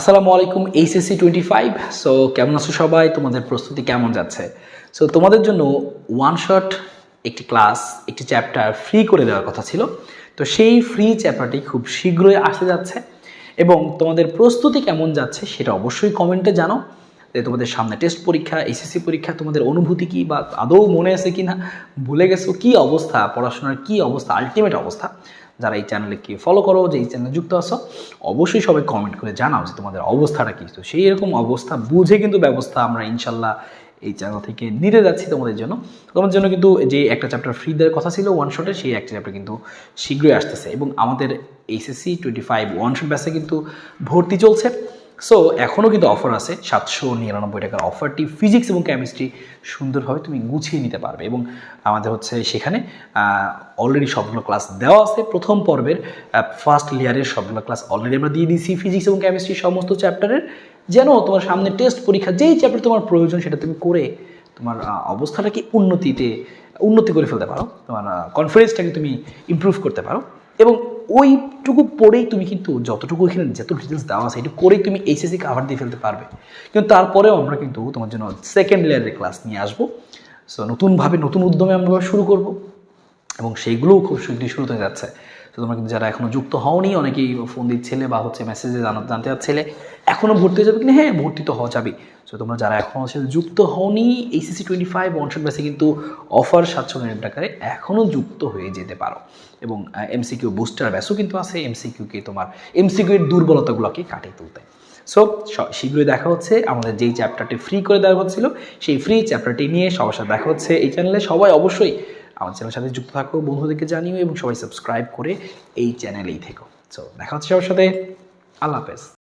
আসসালামু আলাইকুম HSC twenty five so কেমন আছো সবাই? তোমাদের প্রস্তুতি কেমন যাচ্ছে? সো তোমাদের জন্য ওয়ান শট একটি ক্লাস একটি চ্যাপ্টার ফ্রি করে দেওয়ার কথা ছিল। তো সেই ফ্রি চ্যাপ্টারটি খুব শীঘ্রই আসে যাচ্ছে। এবং তোমাদের প্রস্তুতি কেমন যাচ্ছে, সেটা অবশ্যই কমেন্টে জানো যে তোমাদের সামনে টেস্ট পরীক্ষা এসএসসি পরীক্ষা, তোমাদের অনুভূতি কি বা আদৌ মনে আছে কি না ভুলে গেছো কি অবস্থা, পড়াশোনার কি অবস্থা আলটিমেট অবস্থা, যারা এই চ্যানেলকে ফলো করো, যে এই চ্যানেলে যুক্ত আছো, অবশ্যই সবাই কমেন্ট করে জানাও যে তোমাদের অবস্থাটা কী। তো সেই রকম অবস্থা, বুঝে কিন্তু ব্যবস্থা আমরা ইনশাল্লাহ এই চ্যানেল থেকে নিতে যাচ্ছি তোমাদের জন্য। তোমাদের জন্য কিন্তু যে একটা চ্যাপ্টার ফ্রি দেওয়ার কথা ছিল ওয়ান শটে সেই একটা চ্যাপ্টার কিন্তু শীঘ্রই আসতেছে এবং আমাদের HSC twenty five one shot ব্যাচে কিন্তু ভর্তি চলছে। সো এখনও কিন্তু অফার আছে সাতশো নিরানব্বই টাকার অফারটি ফিজিক্স এবং কেমিস্ট্রি সুন্দরভাবে তুমি গুছিয়ে নিতে পারবে এবং আমাদের হচ্ছে সেখানে অলরেডি সবগুলো ক্লাস দেওয়া আছে। প্রথম পর্বের ফার্স্ট লেয়ারের সবগুলো ক্লাস অলরেডি আমরা দিয়ে দিয়েছি। ফিজিক্স এবং কেমিস্ট্রি সমস্ত চ্যাপ্টারের যেন তোমার সামনে টেস্ট পরীক্ষা, যেই চ্যাপ্টার তোমার প্রয়োজন, সেটা তুমি করে তোমার অবস্থাটাকে উন্নতিতে, উন্নতি করে ফেলতে পারো। তোমার কনফিডেন্সটাকে তুমি ইমপ্রুভ করতে পারো। এবং ওইটুকু পড়েই তুমি কিন্তু যতটুকু এখানে যত ডিটেলস দেওয়া আছে, এটুকু করেই তুমি এইচএসসি কাভার দিয়ে ফেলতে পারবে। কিন্তু তারপরেও আমরা কিন্তু তোমার জন্য সেকেন্ড লেয়ারের ক্লাস নিয়ে আসব। সো নতুনভাবে নতুন উদ্যমে আমরা শুরু করব। এবং সেইগুলোও খুব শীঘ্রই শুরু হতে যাচ্ছে। তো তোমরা কিন্তু যারা এখনও যুক্ত হওনি, অনেকেই ফোন দিচ্ছিলে বা হচ্ছে মেসেজে জানা জানতে চাচ্ছিলে এখনও ভর্তি হয়ে যাবে কিনা? হ্যাঁ ভর্তি তো হওয়া যাবে সো তোমরা যারা এখনও সাথে যুক্ত হওনি এইচএসসি টোয়েন্টি ফাইভ ওয়ানশট বেসে কিন্তু অফার সাতশো নিরানব্বই টাকায় এখনও যুক্ত হয়ে যেতে পারো। এবং এমসিকিউ বুস্টার ব্যাসও কিন্তু আছে এমসিকিউকে তোমার এমসিকিউ এর দুর্বলতাগুলোকে কাটিয়ে তুলতে। সো, শীঘ্রই দেখা হচ্ছে। আমাদের যেই চ্যাপ্টারটি ফ্রি করে দেওয়া হচ্ছিল, সেই ফ্রি চ্যাপ্টারটি নিয়ে সবার সাথে দেখা হচ্ছে এই চ্যানেলে সবাই অবশ্যই আমার চ্যানেলের সাথে যুক্ত থাকো, বন্ধুদেরকে জানিও এবং সবাই সাবস্ক্রাইব করে এই চ্যানেলেই থেকো। সো দেখা হচ্ছে সবার সাথে। আল্লাহ হাফেজ।